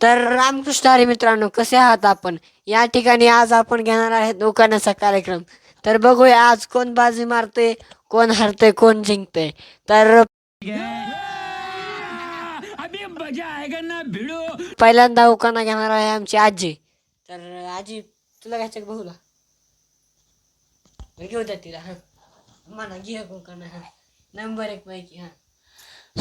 तर रामकृष्ण हरी मित्रांनो कसे आहात आपण? या ठिकाणी आज आपण घेणार आहे दुकानाचा कार्यक्रम. तर बघूया आज कोण बाजी मारते कोण हरते कोण जिंकते. तर पहिल्यांदा उकाना घेणार आहे आमची आजी. तर आजी तुला घ्यायचं का भाऊला घेऊ द्या तिला म्हणा घे उकाना नंबर एक पैकी हा.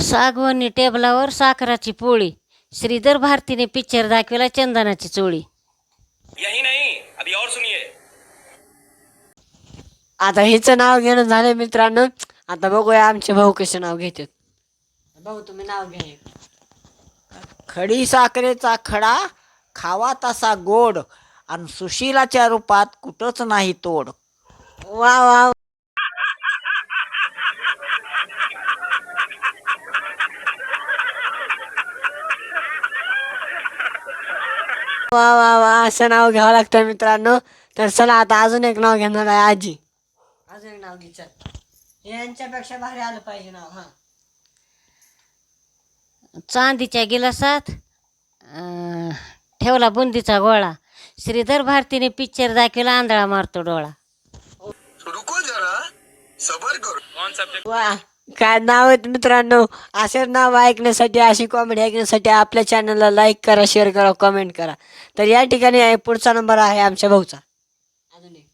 सागवणी टेबलावर साखराची पोळी. श्रीधर भारतीने पिक्चर दाखविला चंदनाची चोळी. यही नहीं अभी और सुनिए. आता हिचं नाव घेणं झालं मित्रांनो. आता बघूया आमचे भाऊ कसे नाव घेतात. भाऊ तुम्ही नाव घ्या एक. खडी साखरेचा खडा खावा तसा गोड आणि सुशिलाच्या रूपात कुठंच नाही तोड. वा वा. वा वा वा असं नाव घ्यावं लागतं मित्रांनो. तर चला आता अजून एक नाव घेणार आहे आजी. अजून एक नाव घे चल यांच्यापेक्षा भारी आलं पाहिजे नाव हा. चांदीच्या गिलासात अं, ठेवला बुंदीचा गोळा. श्रीधर भारतीने पिक्चर दाखविला आंधळा मारतो डोळा. रुको जरा सबर करो. कौन सब्जेक्ट वा. काय नाव आहेत मित्रांनो? असे नाव ऐकण्यासाठी अशी कॉमेडी ऐकण्यासाठी आपल्या चॅनलला लाईक करा शेअर करा कमेंट करा. तर या ठिकाणी आहे पुढचा नंबर आहे आमच्या भाऊचा. अजून एक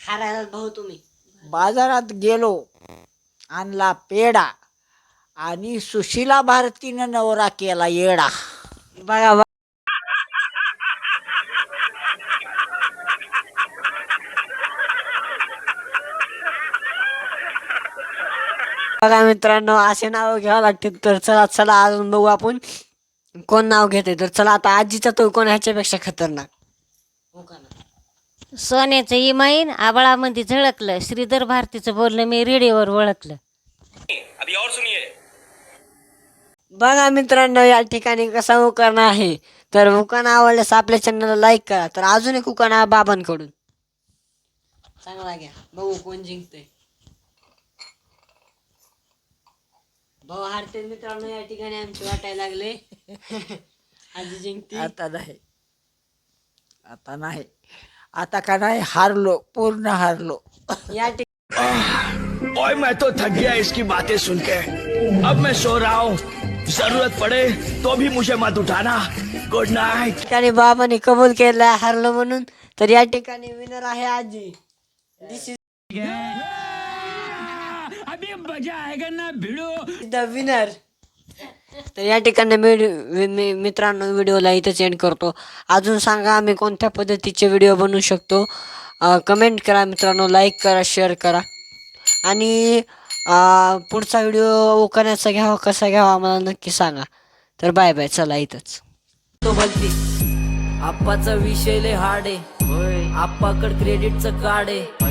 हारायला भाऊ तुम्ही. बाजारात गेलो आणला पेडा आणि सुशिला भारतीनं नवरा केला येडा. बघा बघा. मित्रांनो असे नाव घ्यावं लागते तर चला चला अजून बघू आपण. कोण नाव घेते? तर चला आता आजीचा तो कोण ह्याच्यापेक्षा खतरनाक? हो का ना? सोन्याचं इमाईन आबळामध्ये झळकलं. श्रीधर भारतीचं बोलणं मी रेडिओवर ओळखलं. अभी और सुनिए बघा मित्रांनो या ठिकाणी कसा उकाणा आहे. तर उकाणा आवडल्यास आपल्या चॅनलला लाईक करा. तर अजून एक उकाणा आहे बाबांकडून. चांगला घ्या. बघू कोण जिंकतंय. भाऊ हारते मित्रांनो या ठिकाणी आमचे वाटायला लागले. आजी जिंकते. आता नाही. आता नाही. आता का नाही हारलो पूर्ण हारलो. या ठिकाणी ओए मैं तो थक गया इसकी बातें सुन के अब मैं सो रहा हूँ. ज़रूरत पड़े तो भी मुझे मत उठाना. गुड नाइट ठिकाणी बाबाने कबूल केलाय हारलो म्हणून. तर या ठिकाणी विनर आहे आजी. दिस इज़ द विनर तर या ठिकाणी मी मी- मित्रांनो व्हिडिओला इथंच एंड करतो. अजून सांगा आम्ही कोणत्या पद्धतीचे व्हिडिओ बनवू शकतो? कमेंट करा मित्रांनो लाईक करा शेअर करा. आणि पुढचा व्हिडिओ उकरण्याचा घ्यावा कसा घ्यावा आम्हाला नक्की सांगा. तर बाय बाय चला इथंच. तो बोलती आप्पाचा विषय लय हार्ड आहे. आप्पाकड क्रेडिटचं कार्ड आहे.